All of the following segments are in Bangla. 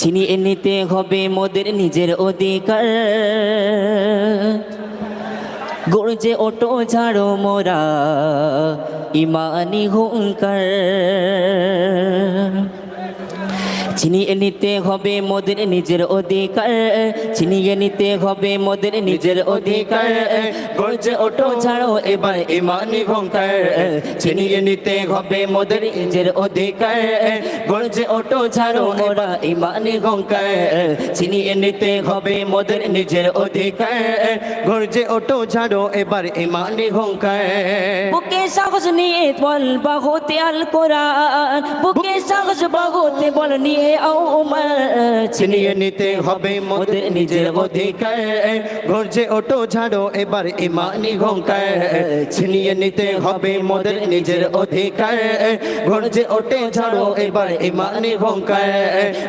ছিনিয়ে নিতে হবে মোদের নিজের অধিকার। গর্জে অটো ঝাড়ো মোরা ইমানি হুঙ্কার। ছিনিয়ে নিতে হবে মোদের নিজের অধিকার। ছিনিয়ে নিতে হবে মোদের নিজের অধিকার। গর্জে ওটো ছাড়ো, এবার ইমানি ঘঙ্কার ছিনিয়ে নিতে হবে মোদের নিজের অধিকার। গর্জে ওটো ছাড়ো, ওরা ইমানি ঘঙ্কার ছিনিয়ে নিতে হবে মোদের নিজের অধিকার। গর্জে ওটো ঝাড়ো এবার ইমানি ঘঙ্কার বুকে সাহস নিয়ে বল বাহুতে আল কোরআন। বুকে সাহস বাহুতে বল নিয়ে ওমর ছিনিয়ে নিতে হবে মোদের নিজের অধিকার। গর্জে ওটো ঝাড়ো এবার ইমানি ঘঙ্কার ছিনিয়ে নিতে হবে মোদের নিজের অধিকার। গর্জে ওটে ঝাড়ো এবার ইমানি ঘঙ্কার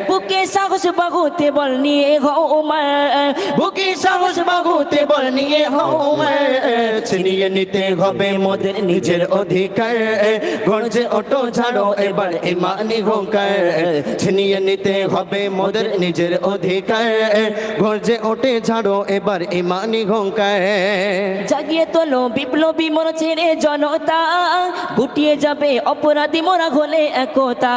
বুকে সাহস বাহুতে বল নিয়ে ওমর বুকে সাহস বাহুতে বল নিয়ে ওমর ছিনিয়ে নিতে হবে মোদের নিজের অধিকার গর্জে অটো ছাড়ো এবার ইমানি ঘঙ্কার ছিনিয়ে নিতে হবে মোদের নিজের অধিকার গর্জে ওটে ঝাড়ো এবার ইমানি ঘঙ্কার জাগিয়ে তোলো বিপ্লবী মোর ছেড়ে জনতা গুটিয়ে যাবে অপরাধী মোরা হলে একতা।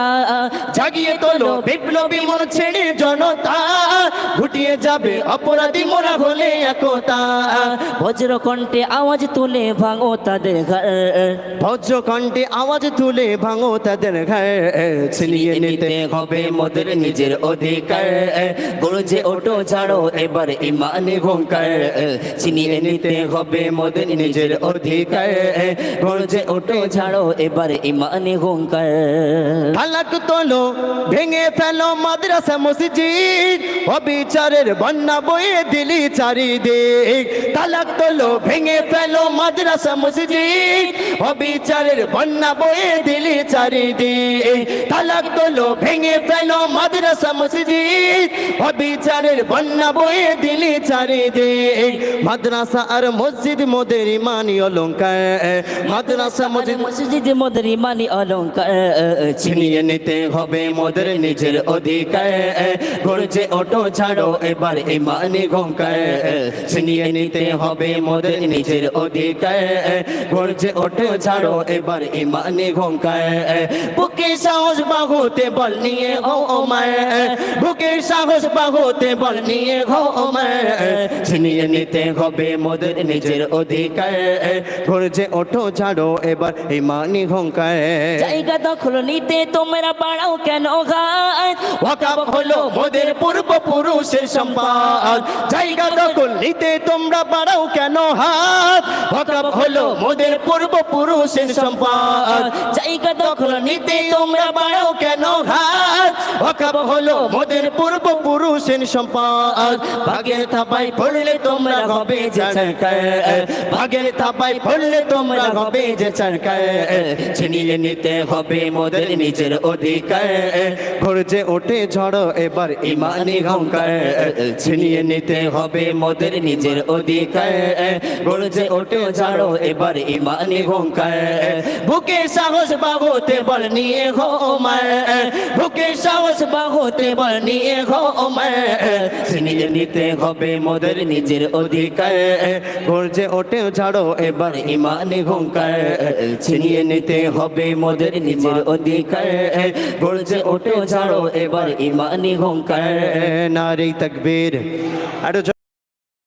জাগিয়ে তোলো বিপ্লবী মন ছেড়ে জনতা ঘুটিয়ে যাবে অপরাধী মোরা হলে একতা। বজ্র কণ্ঠে আওয়াজ তুলে ভাঙো তাদের ঘর। ভজ্র কণ্ঠে আওয়াজ তুলে ভাঙো তাদের ঘর। ছিনিয়ে নিতে হবে মোদের নিজের অধিকার। গরজে ওটো ছাড়ো এবার ইমানে ঘঙ্কার ছিনিয়ে নিতে হবে মোদের নিজের অধিকার। গরজে ওটো ছাড়ো এবার ইমানে ঘঙ্কার হালাক তোলো ভেঙে ফেলো মাদ্রাসা মসজিদ। অবিচারের বন্যা বয়ে দিলি চারিদিক। তালাক তোলো ভেঙে ফেলো মাদ্রাসা মসজিদ। অবিচারের বন্যা বয়ে দিলি চারিদিক। তালাক তোলো ভেঙে ফেলো মাদ্রাসা মসজিদ। অবিচারের বন্যা বয়ে দিলি চারিদিক। মাদ্রাসা আর মসজিদ মোদের ইমানি অলঙ্কার। মাদ্রাসা মসজিদ মসজিদ মদের ইমানি অলঙ্কার। ছিনিয়ে নিতে হবে মোদের নিজের অধিকার। গর্জে ওটো ছাড়ো এবার ইমানি ঘঙ্কার ছিনিয়ে নিতে হবে মোদের নিজের অধিকার গর্জে ওঠে, ছাড়ো, এবার ইমানি ঘঙ্কার বুকে সাহস বাহুতে বল নিয়ে, ও মায় বুকে সাহস বাহুতে বল নিয়ে হো ওমর ছিনিয়ে নিতে হবে মোদের নিজের অধিকার। গর্জে ওটো ছাড়ো এবার ইমানি ঘঙ্কার জায়গা দখল নিতে তোমরা বাড়াও কেন ঘাট? ওয়াকাব হলো মোদের পূর্বপুরুষের সম্পদ। জায়গা দখল নিতে তোমরা বাড়াও কেন হাত ওয়াকাব হলো মোদের পূর্বপুরুষের সম্পদ। জায়গা দখল নিতে তোমরা বাড়াও ওয়াকাব হলো মোদের পূর্বপুরুষের সম্পদ। ভাগের থাপাই পড়লে তোমরা হবে যে সরকার ভাগের থাপাই পড়লে তোমরা হবে যে সরকার ছিনিয়ে নিতে হবে মোদের নিজের অধিকার। গর্জে ওঠে ঝড়, এবার ইমানি ঘঙ্কার ছিনিয়ে নিতে হবে মোদের নিজের অধিকার। গর্জে ওঠে ঝড়, এবার ইমানি ঘঙ্কার বুকে সাহস বাহুতে বল নিয়ে হো মার বুকে সাহস বাহুতে বল নিয়ে হো নিতে হবে মোদের নিজের অধিকার। গর্জে ওঠে ছাড়ো এবার ইমানে হুঙ্কার। ছিনিয়ে নিতে হবে মোদের নিজের অধিকার। গর্জে ওঠে ছাড়ো এবার ইমানে হুঙ্কার। নারী তকবীর। আরও